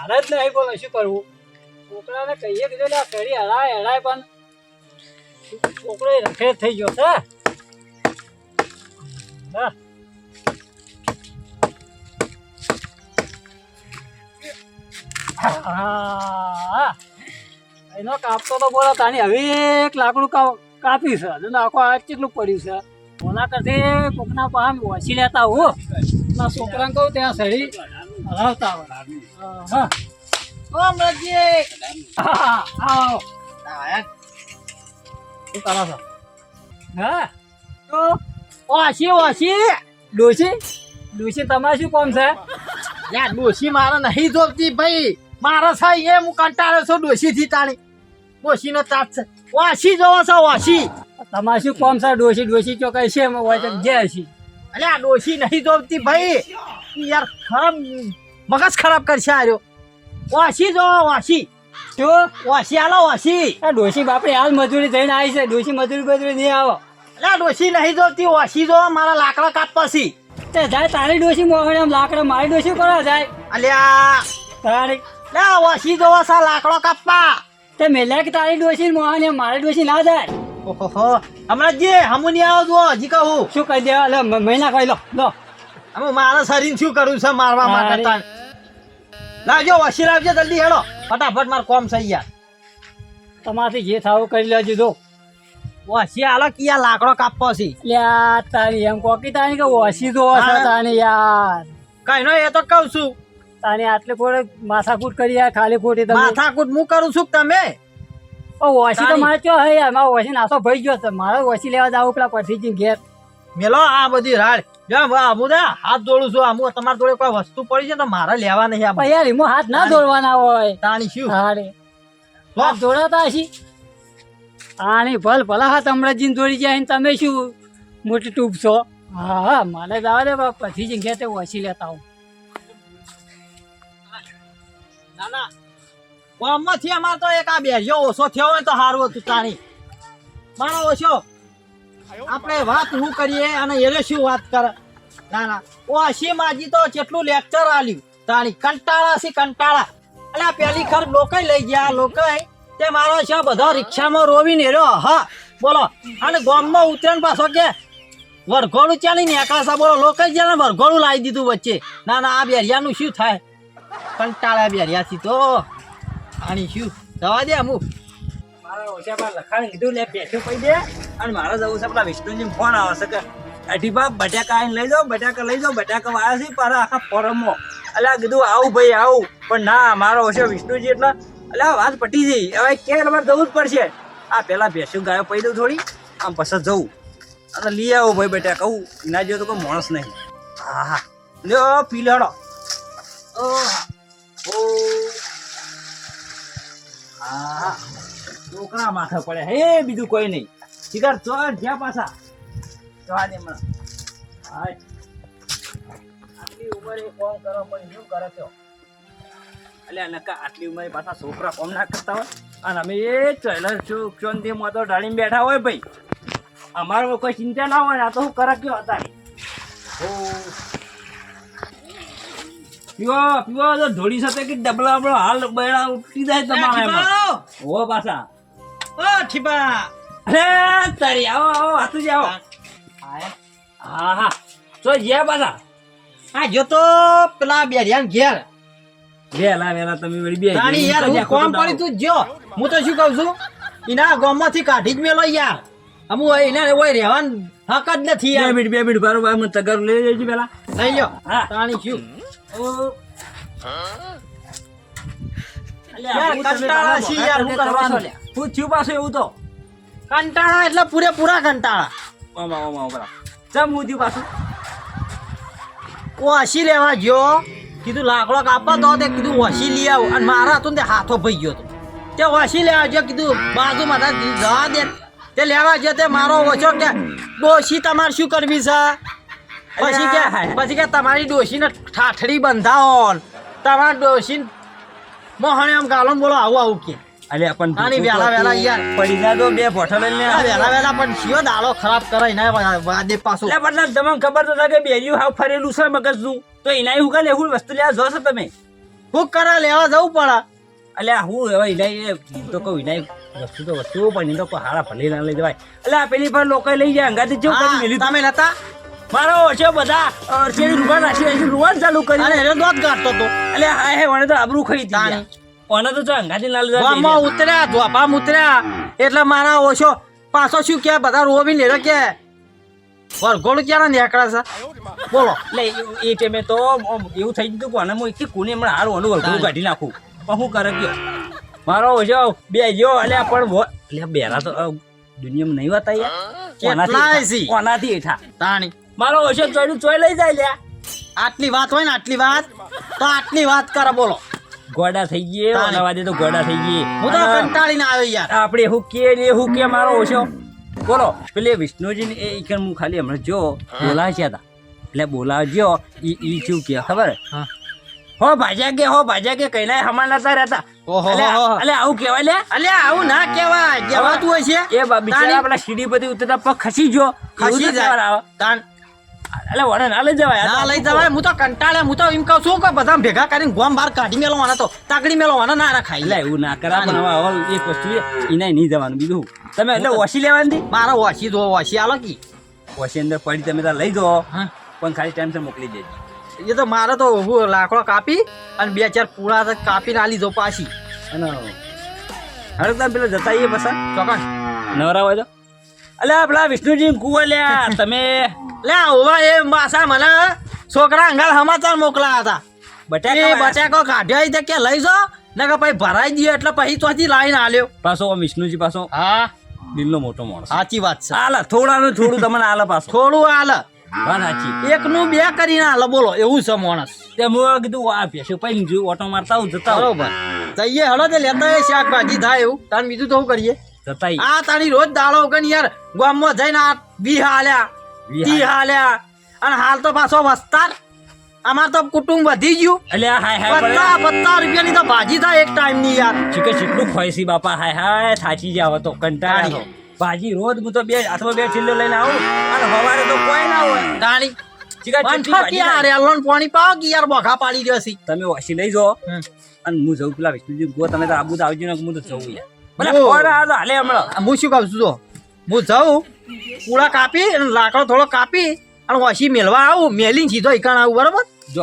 હાર જ નહીં બોલો શું કરવું? છોકરાને કહીએ કીધું આ કરી હરાય હરાય પણ છોકરો રખેડ થઈ ગયો છે. એનો કાપતો તો બોલો, તાની હવે એક લાકડું કાપી છે. અને આખો આ કેટલું પડ્યું છે? ઓના કરતી કોકના પાન વાંચી લેતા હું. છોકરાને કહું, ત્યાં સડી હલાવતા હા. ઓ હા આવો. શું કરો છો? હા. તો? વાંચી વાંચી ડોશી? ડોશી તમારે શું કોમ છે? યાર ડોશી મારે નહીં જોતી ભાઈ. મારે છે એ હું કંટાળ્યો છું ડોશી થી તાણી. ડોશી નો તાપ છે. વાસી જોવો છો વાસી તમારે શું કોમ છે? ડોશી ડોશી ચો કઈ છે? એમાં હોય તો જે હશી. અલે આ ડોશી નહીં જોતી ભાઈ. યાર ખરાબ મગજ ખરાબ કરશે આર્યો વાસી જો વાસી. શું વાસી આલો વાસી. આ ડોશી બાપડે હાલ મજૂરી થઈને આવી છે. ડોશી મજૂરી બજૂરી નહીં આવો. એટલે ડોસી ડોશી નહીં જોતી વાસી જો મારા લાકડા કાપવા છે. તે જાય તારી ડોશી મોહણ આમ લાકડા મારી ડોશી કરવા જાય. અલ્યા. તારી. લે વાસી જો છે લાકડો કાપવા. તે મેલ્યા કે તારી ડોશી મોહણ મારી ડોશી ના જાય. ઓહો હમણાં જે હમું નહીં આવો જો હજી કહું. શું કહી દેવા? લે મહિના કહી લો. લો. અમે મારા શરીર શું કરું છે મારવા. માટે. લાવજો વસી લાવજો જલ્દી હેડો. ફટાફટ માર કોમ થઈ યાર તમારાથી જે થાવું કરી લેજો જો. વસી આલો કિયા લાકડો કાપવા છે. લ્યા તારી એમ કોકી તારી કે વસી તો હશે તાની યાર. કઈ નો એ તો કહું છું. તાની આટલે કોડે માથાકૂટ કરી યાર ખાલી ખોટી તમે. માથાકૂટ હું કરું છું તમે? ઓ ઓછી તો મારે ચો હે યાર મારો ઓછી નાસો ભઈ ગયો છે. મારો ઓછી લેવા જાવ પેલા પરથી ઘેર. મેલો આ બધી રાડ. જો ના હાથ જોડું છું આમ. તમારા જોડે કોઈ વસ્તુ પડી છે તો મારે લેવા નહીં આ યાર એમાં હાથ ના દોડવાના હોય. તાણી શું? હારે. હાથ દોડાતા હશી? આની ભલ ભલા હાથ હમણાં જીન દોડી જાય ને તમે શું મોટી ટૂબ છો? હા હા મને જવા દે પછી જગ્યાએ તે ઓછી લેતા હું ના ના. ગામમાંથી અમાર તો એક આ બેસ્યો ઓછો થયો હોય તો સારું હતું તાણી. માણો ઓછો. આપણે વાત શું કરીએ અને એને શું વાત કરે? ના ના. ઓ માજી તો કેટલું લેક્ચર આલ્યું? તાણી કંટાળા છે કંટાળા? આ પેલી ખર લોકોય લઈ ગયા લોકો તે મારો છે બધો રિક્ષામાં રોવીને રહ્યો હા, બોલો. અને ગામમાં ઉતરણ પાછો કે, વરઘોડું ચાલી ને છે. બોલો લોકો જ્યાં વરઘોડું લાવી દીધું વચ્ચે. ના ના, આ બેરિયાનું શું થાય? કંટાળ્યા બેરિયાથી તો. આની શું? જવા દે અમુક. મારા ઓછામાં લખાણ કીધું લે બેઠું પડી દે. અને મારે જવું છે, પેલા વિષ્ણુજી ફોન આવે છે કે અઢી બાપ બટાકા આવીને લઈ જાઓ, બટાકા લઈ જાઓ, બટાકા વાયા છે પારા આખા ફોરમમાં. એટલે કીધું, આવું ભાઈ, આવું. પણ ના, મારો ઓછો વિષ્ણુજી એટલે. એટલે વાત પટી જઈ હવે ક્યાંક તમારે જવું જ પડશે. આ પહેલાં ભેંસું ગાયો પડી દઉં થોડી. આમ પછી જવું. અને લઈ આવો ભાઈ બટાકા. કહું ના જેવો તો કોઈ માણસ નહીં. હા હા. લ્યો પી લેડો ઓ. હા. છોકરા માથે પડે હે, બીજું કોઈ નહીં. શિકાર, ચો, જ્યાં પાછા. જવા દે મને આટલી ઉંમરે કોમ કરો પણ શું કરે છો? એટલે નકા આટલી ઉંમરે પાછા છોકરા કોમ ના કરતા હોય? અને અમે એ ચહેલા શું શાંતિ માં તો ઢાળીને બેઠા હોય ભાઈ. અમારો કોઈ ચિંતા ના હોય આ તો શું કરે કયો હતા? પીવો પીવો તો ઢોળી સાથે કે ડબલા બબલા હાલ બેડા ઉઠી જાય તમારે ઓ પાછા. ઓ છીપા અરે તારી આવો આવો હાથુજી આવો. હા હા તો જ્યાં પાછા. આ જો તો પેલા બેરિયાન ઘેર. વેલા વેલા તમે વળી બે તાણી યાર હું કોમ પડી તું જો હું તો શું કહું છું? એના ગામમાંથી કાઢી જ મેલો યાર. અમુ એને ઓય રહેવાનું હક જ નથી બે મિનિટ બે મિનિટ બરોબર મને તગારું લઈ લેજો પેલા. લઈ લ્યો. હા. તાણી શું? ઓ. યાર, કંટાળા છીએ યાર, શું કરવાનું? હું થયું પાછું એવું તો. કંટાળા એટલે પૂરેપૂરા કંટાળા. ઓમા ઓમા ઓમા ચમ હું થયું પાછું ઓછી લેવા ગયો. કીધું લાકડો કાપવા તો તે કીધું ઓછી લઈ આવ. અને મારા હતું ને તે હાથો ભાઈ ગયો તો તે ઓછી લેવા ગયો કીધું બાજુમાં તા કીધું જવા દે. તે લેવા ગયો તે મારો ઓછો કે ડોશી તમારે શું કરવી છે? પછી કે પછી કે તમારી ડોશીને ઠાઠડી બંધાવો તમારા ડોશી મોહણે આમ ગાલો બોલો આવું આવું કે. અલે પણ આની વેલા વેલા યાર. પડી જા તો બે ભોઠા લઈને. આ વેલા વેલા પણ શિયો દાળો ખરાબ કરાય ના વાદે પાછો. એટલે બદલા તમને ખબર તો કે બેરિયું હાવ ફરેલું છે મગજનું. તો એના હું કાલે એવું વસ્તુ લેવા જો છો તમે? હું કરા લેવા જવું પડે. અલ્યા હું હવે ઇનાય તો કહું ઇનાય વસ્તુ તો વસ્તુ પણ તો હારા ભલે ના લઈ જવાય. અલ્યા પેલી પર લોકો લઈ જાય અંગાથી જેવું કરી હા, મેલ્યું તમે નતા? મારો ઓછો બધા અરસેની રૂમાલ રાખી નાખી રૂમાલ ચાલુ કરી. અને એને દોત ગાટતો તો. અલ્યા હા હે મને તો આબરૂ ખાઈ તાણી. ઓને તો જો અંગાથી લાલ ગામમાં ઉતર્યા ધોપામ ઉતર્યા. એટલે મારા ઓછો પાછો શું કે બધા રોવી લેરો કે? વરઘોડ ક્યારે નીકળે છે? બોલો. લે એ- ટાઈમે તો એવું થઈ ગયું કોને હું એકથી કોને હમણાં હારું આનું વળગું કાઢી નાખું. પણ હું કરે ગયો? મારો ઓછો બે ગયો અલ્યા પણ એટલે બેરા તો દુનિયામાં નહીં વાત યાર. કેટલાય કોનાથી હેઠા? તાણી. મારો ઓછો ચોયડું ચોય લઈ જાય લ્યા. આટલી વાત હોય ને આટલી વાત. તો આટલી વાત કરે બોલો. ગોડા થઈ ગયે. ઓના તો ગોડા થઈ ગયે હું તો કંટાળીને આવ્યો યાર. આપણે હું કે ને હું કે મારો ઓછો. બોલો પેલે વિષ્ણુજી એ ઈકન હું ખાલી હમણાં જો બોલાવ્યા હતા એટલે બોલાવજો ઈ ઈ શું કે ખબર? હો. ભાજા કે હો ભાજા કે કઈના હમણાં નતા રહેતા. અલ્યા આવું કેવાય લે. અલે આવું ના કેવાય કહેવાતું હોય છે. એ બિચારા. પેલા સીડી બધી ઉતરતા પગ ખસી જો ખસી જાય. તાન અલ્યા વડે ના લઈ જવાય ના લઈ જવાય હું તો કંટાળે હું તો એમ કહું છું કે બધા ભેગા કરીને ગોમ બહાર કાઢી મેળવાના તો તાકડી મેળવાના ના રખાય લે. એવું ના કરા પણ હવે એક વસ્તુ એને નહીં જવાનું બીજું તમે એટલે ઓછી લેવાની મારો વાસી દો વાસી આલો કી. ઓછી અંદર પડી તમે તાર લઈ જાઓ. પણ ખાલી ટાઈમસર મોકલી દેજો. એ તો મારે તો હું લાકડો કાપી અને બે ચાર પૂળા કાપી કાપીને આલી દો પાછી. અને હવે તમે પેલા જતા આવીએ બસ ચોક્કસ. નવરા હોય તો. અલ્યા પેલા વિષ્ણુજી કુવા લ્યા તમે લે ઓવા એ માસા મને છોકરા અંગાલ સમાચાર મોકલા હતા. બટાકા બટાકો કાઢ્યો એ કે લઈ જો ને કે પછી ભરાઈ દઈએ એટલે પછી ત્યાંથી લાઈન આલ્યો. પાછો વિષ્ણુજી પાછો હા. દિલનો મોટો માણસ. સાચી વાત છે. હાલ થોડાનું થોડું તમને હાલ પાછો. થોડું હાલ. એક નું એકનું બે કરીને હાલ બોલો એવું છે માણસ. તે હું કીધું આ પેશું પૈન જોયું ઓટો મારતા આવું જતા. બરોબર. જઈએ હળો તે લેતા શાકભાજી થાય એવું. તાર બીજું તો શું કરીએ? જતા આ તારી રોજ દાળો વગર યાર ગામમાં જઈને આ બી હાલ્યા. તી હાલ્યા અને હાલ તો પાછો વસ્તાર. અમાર તો કુટુંબ વધી ગયું. અલ્યા હાય હાય પત્તા. પત્તા રૂપિયાની તો ભાજી થાય એક ટાઈમની યાર. ચીકે ચીટલું ખોઈસી બાપા હાય હાય થાચી જાવ તો કંટાળો ભાજી રોજ હું તો બે હાથમાં બે છિલ્લો લઈને આવું. અને હવારે તો કોઈ ના હોય. ગાડી તમે વાસી લઈ જાઓ અને હું જઉં પેલા વિષ્ણુજી ગો તમે તો આબુ તો આવજો ને હું તો હમણાં. હું શું કહું છું જો. હું જાઉં પૂળા કાપી અને લાકડો થોડો કાપી અને વસી મેલવા આવું. મેલીને સીધો ઈકાણ આવું બરોબર? જો.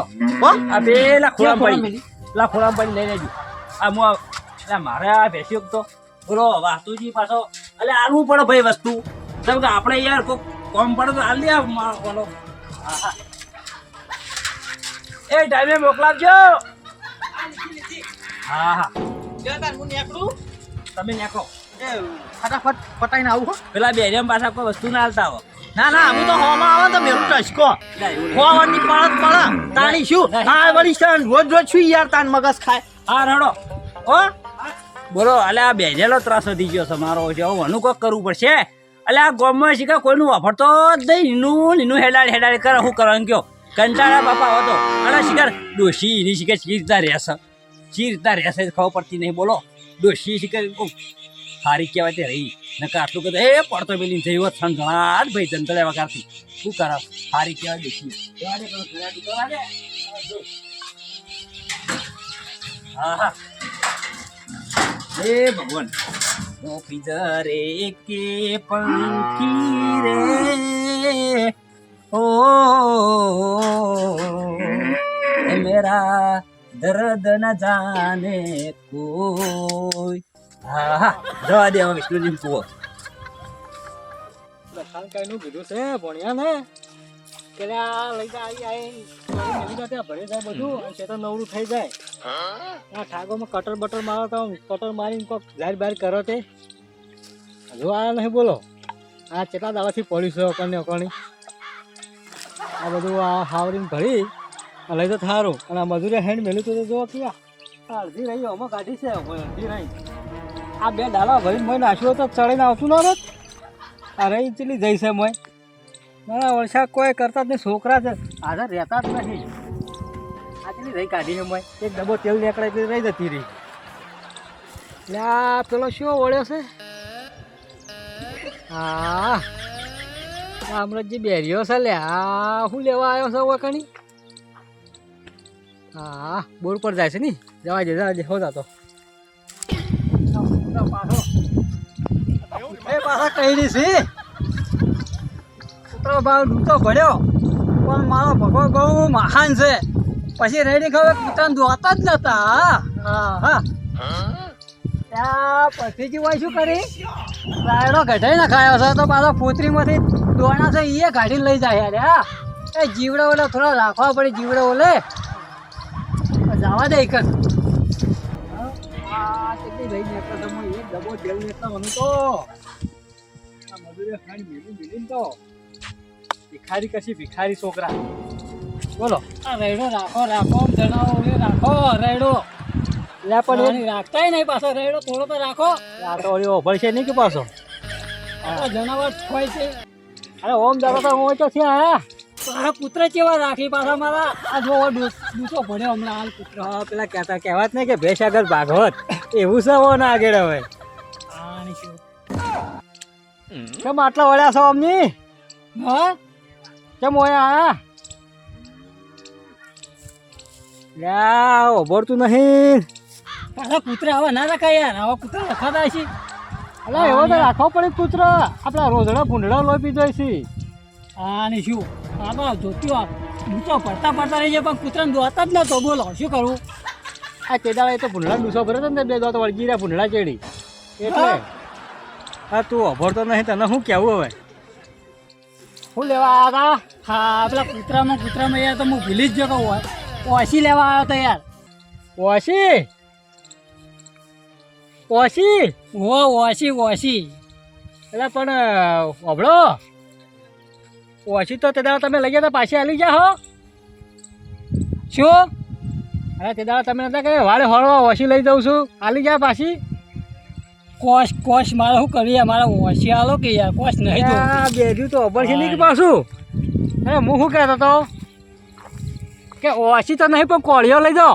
આ પેલા ખોળા ખોળા પડી. મેલી? પેલા ખોળા પડી લઈ લેજો. આ હું એટલે મારે આ ભેસ્યો તો બોલો વાસ્તુજી પાછો એટલે આલવું પડે ભાઈ વસ્તુ. કેમ કે આપણે યાર કોક કોમ પડે તો હાલ દે આ મા- એ ટાઈમે મોકલાવજો. હા હા. હું નીકળું? તમે નીકળો. ફટાફટ પટાઈને આવું હો. પેલા બે પાછા કોઈ વસ્તુ ના હાલતા હો. ના ના હું તો હોમાં આવે તો મેરું ટચકો ખોવાની પાળત પડે. તાણી શું હા વળી રોજ રોજ શું યાર તાન મગજ ખાય. હા રડો. ઓ બોલો અલે આ બેજેલો ત્રાસ વધી ગયો છે મારો છે. હવે આનું કોક કરવું પડશે. અલે આ ગામમાં શીખા કોઈનું વાપરતો જ નહીં. નીનું નીનું હેડાડ હેડાડ કરે હું કરવાનું કયો? કંટાળા બાપા હતો અરે શિકાર ડોશી એની શિકાર ચી રીતના રહેશે. ચી રીતના રહેશે ખબર પડતી નહીં. બોલો ડોશી શિકાર સારી કહેવાય તે રહી. નકા આટલું કદું એ પડતો પેલી થઈ હોત જ ભાઈ જંતળે વગાડતી શું કરા હારી કહેવાય દેખી. હા હા હે ભગવાન પિજરે કે પંખી રે. ઓ મેરા દર્દ ન જાને કોઈ હા હા જવા દે હવે વિષ્ણુજી કુવો લખાણ કઈનું કીધું છે ભણ્યા ને? કે આ લઈ જાય આવી દે ત્યાં ભરી જાય બધું અને શેતર નવરું થઈ જાય. આ ઠાકોમાં કટર બટર મારો તો કટર મારીને કોક જાહેર બાર કરો તે. હજુ આ નહીં બોલો. આ કેટલા દાવાથી પડ્યું છે અકળની અકળની આ બધું આ હાવરીને ભરી લઈ તો થારું. અને આ મજૂરે હેન્ડ મેલું તો જોવા ક્યાં. અડધી રહી અમુક કાઢી છે અડધી રહી. આ બે ડાલા ભરી મોય નાખ્યો તો ચડીને આવતું ન રત અરે ઈ ચેટલી જઈ છે મોય? ના વરસાદ કોઈ કરતા જ નહીં, છોકરા છે. આધાર રહેતા જ નથી આ ચીલી રહી કાઢી છે મોય? એક ડબ્બો તેલ નીકળે તે રહી જતી રહી. એટલે આ પેલો શું વળ્યો છે? હા. જે બેરીઓ છે લે, આ શું લેવા આવ્યો છે વકણી હા, બોર પર જાય છે નહીં જવા દે જવા દે, હો જાતો કઈ છે. કૂતરો ભાવ ડૂતો ભર્યો પણ મારો ભગો બહુ મહાન છે. પછી રેડી ખબર કૂતરાને દોતા જ નતા. હા. હા ત્યાં પછી જીવાય શું કરી? રાયડો ગઢાઈ ના ખાયો છે. તો પાછો પોતરીમાંથી દોણા છે એ ગાડી લઈ જાય યાર, હા. એ જીવડો ઓલે થોડા રાખવા પડે, જીવડો ઓલે. જવા દે એક જ આ કેટલી લઈ નીકળો તમે એક ડબ્બો તેલ નીકળો મને તો મજૂરી ખાણી મેલી મેલી તો ભિખારી કશી ભિખારી છોકરા. બોલો. આ રેડો રાખો રાખો જણાવો રાખો રેડો. લે પણ રાખતાય નહીં પાછો રેડો થોડો તો રાખો. આ તો ઓલી ઓભળ છે નહીં કે પાછો? જનાવર હોય છે. અરે ઓમ દાદા તો હું તો છે હા. મારા પુત્ર કેવા રાખી પાછા મારા? આ જો દૂસો ભણ્યો હમણાં હાલ પુત્ર. પેલા કહેતા કહેવાત નહીં કે ભેષાગર ભાગવત. એવું છે હો ના આગળ હવે. કેમ આટલા વળ્યા છો અમની? હા? કેમ હોય આ લ્યા ઓભળતું નહીં. પાછા કૂતરા હવે ના રખાય યાર હવે પુત્ર રખાતા છે અલા એવો તો રાખવો પડે કૂતરા. આપણા રોજડા ભૂંડડા લોહી પી જાય છે. ને શું? આ તો હું તો પડતા પડતા રહી જાય પણ કૂતરાને દોતા જ નતો. બોલો શું કરું? આ કેદાળા એ તો ભૂંડડા ડૂસો ભરે છે ને બે દોત વળગી રહ્યા ભૂંડડા ચેડી. એટલે હા તું અભરતો નહીં તને શું કહેવું હવે? શું લેવા આવ્યા હતા હા પેલા કૂતરામાં કૂતરામાં યાર તો હું ભૂલી જ જગો હોય ઓછી લેવા આવ્યો હતો યાર. ઓશી? ઓશી? ઓ ઓછી ઓછી એટલે પણ અભળો ઓછી તો તે દાડા તમે લઈ ગયા તા પાછી આવી ગયા હો? શું? અરે તે દાડા તમે નતા કહે વાળે હળવા ઓછી લઈ જાઉં છું. આલી ગયા પાછી? કોશ કોશ મારે શું કરીએ? મારે ઓછી આલો કે યાર કોશ નહીં તો આ બેર્યું તો ઓભળ છે નહીં કે પાછું? અરે હું શું કહેતો તો કે ઓછી તો નહીં પણ કોળિયો લઈ દો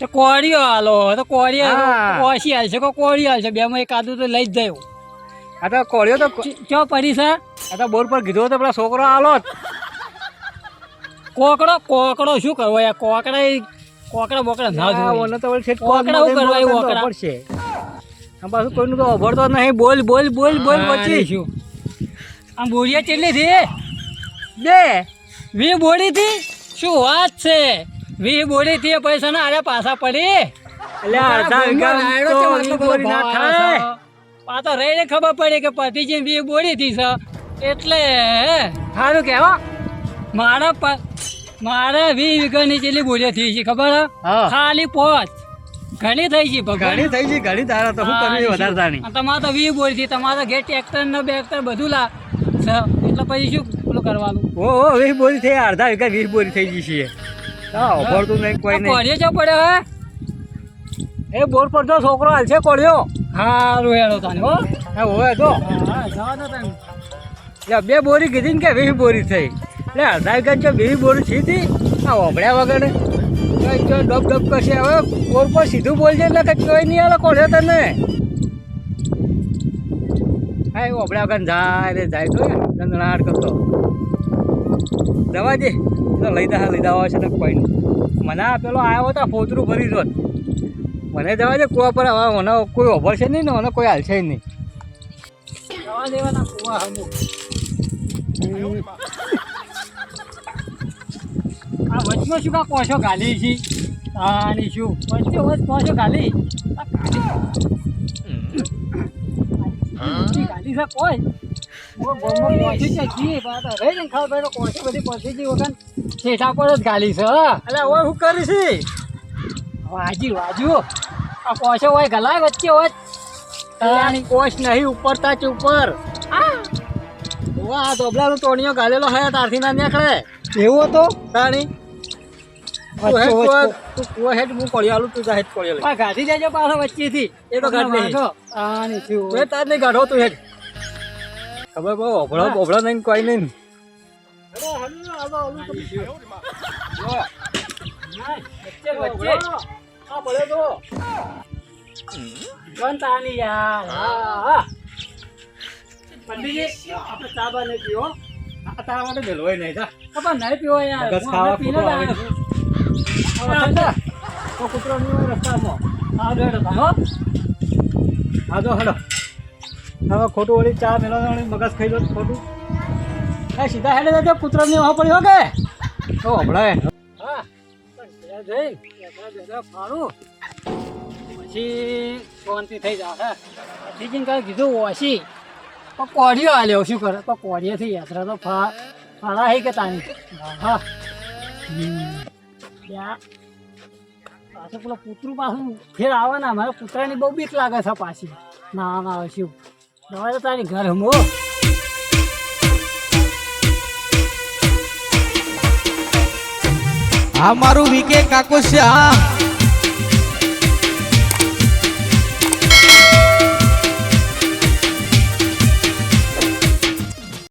તો કોળિયો આલો તો કોળિયો હા. ઓછી હાલશે કે કોળી હાલશે બેમાં એક આદુ તો લઈ જ જાય આ તો કોળિયો તો ચો પડી છે? આ તો બોર પર કીધું તો પેલા છોકરો આલો કોકડો કોકડો શું કરવો યાર? કોકડા કોકડા બોકડા ના હા, જોઈએ ઓને તો કોકડા છેક પાછું કોઈનું તો અભરતો નહીં. બોલ બોલ બોલ બોલ પછી. શું આમ બોરિયા કેટલી થી? બે. વી બોડી થી શું વાત છે? વી બોડી થી પૈસા ના અરે પાછા પડી? એટલે અડધા વીઘા તો બોરી પાછો રહીને ખબર પડી કે પતિજી વી બોડી થી છે. એટલે સારું કહેવા મારા મારા વી વીઘાની જેટલી બોલીઓ થઈ છે ખબર હે? ખાલી પોચ. ઘણી થઈ ભગવાન. ઘણી થઈ ગઈ ઘણી તારા તો હા, કરવી વધારે તાણી. તમારે તો વી બોલી છે તમારે ઘેર ટ્રેક્ટર ને બેક્ટર બધું લા. એટલે પછી શું પેલું કરવાનું? ઓ ઓ વીસ બોરી થઈ અડધા વીઘા વીસ બોરી થઈ ગઈ છે. હા. ઓભળતું નહીં કોઈ નહીં. કોળીઓ જો પડ્યો હે? એ બોર પર તો છોકરો હાલશે કોળ્યો. હારું હેડો તાને હો. હા હોય તો. હા બે બોરી કીધી ને કે વીસ બોરી થઈ. એટલે અડધા વીઘા જો વીસ બોરી થઈ હતી આ ઓભળ્યા વગર ડબ ડબ કરશે? હવે કોર પર સીધું બોલશે એટલે કે કોઈ નહીં આવે કોળ્યો તને? હા એ આપણે વગર જાય રે, જાય તો દંદણાટ કરતો. જવા દે. તો લઈ દા લઈ દાવા છે ને કોઈ મને આ પેલો આવ્યો હતો ફોતરું ભરી દો મને જવા દે, કુવા પર હવે મને કોઈ ઓભળશે નહીં ને, મને કોઈ હાલશે નહીં. જવા દેવાના કુવા હમું. આ શું કા કોશો ગાલી છે આની શું પછી વચ કોશો ગાલી ગાલી છે કોઈ ને હવે વાજી વાજુ આ કોશો હોય ગલાય વચ્ચે વચ તાણી કોશ નહીં ઉપર તાચ ઉપર આ ધોબલાનો ટોણિયો ગાલેલો હે તારથી ના નીકળે એવો તો તાણી તું હેડ તું હેડ હું કોળિયો આલું તું હેડ ગાડી લેજો પાછો વચ્ચેથી. એ તો ગાડી લઈ. આની શું તું હેડ તાર નહીં ગાઢો તું હેડ. ખબર બહુ ઓભળો ઓભળો નહીં કોઈ નહીં પંડિતજી આપણે ચા બા નહીં પીવો તારા માટે ભેલવાય નહીં ખબર નહીં પીવો યાર. પીને જ ખોટો આવે. આવ્યો છું. તો કૂતરો નહીં રસ્તામાં ડેડ હતા હો હા તો હેડો હવે ખોટું વળી ચા મેળવવાની મગજ ખાઈ લો ખોટું એ સીધા હેડે જજો કૂતરો નહીં કે તો હમણાં હા પણ જઈ ત્યાં પછી શાંતિ થઈ જશે પછી કાંઈ કીધું ઓછી તો કોઢિયો હાલ્યો શું કરે તો કોડિયાથી યાત્રા તો ફા ફાળા હે કે તાની હા. પાછું પેલો કૂતરું પાછું ફેર આવે ને મારા કૂતરાની બહુ બીક લાગે છે પાછી. ના ના, શું? દવા તારી ઘર હમો આ મારું વીકે કાકો હા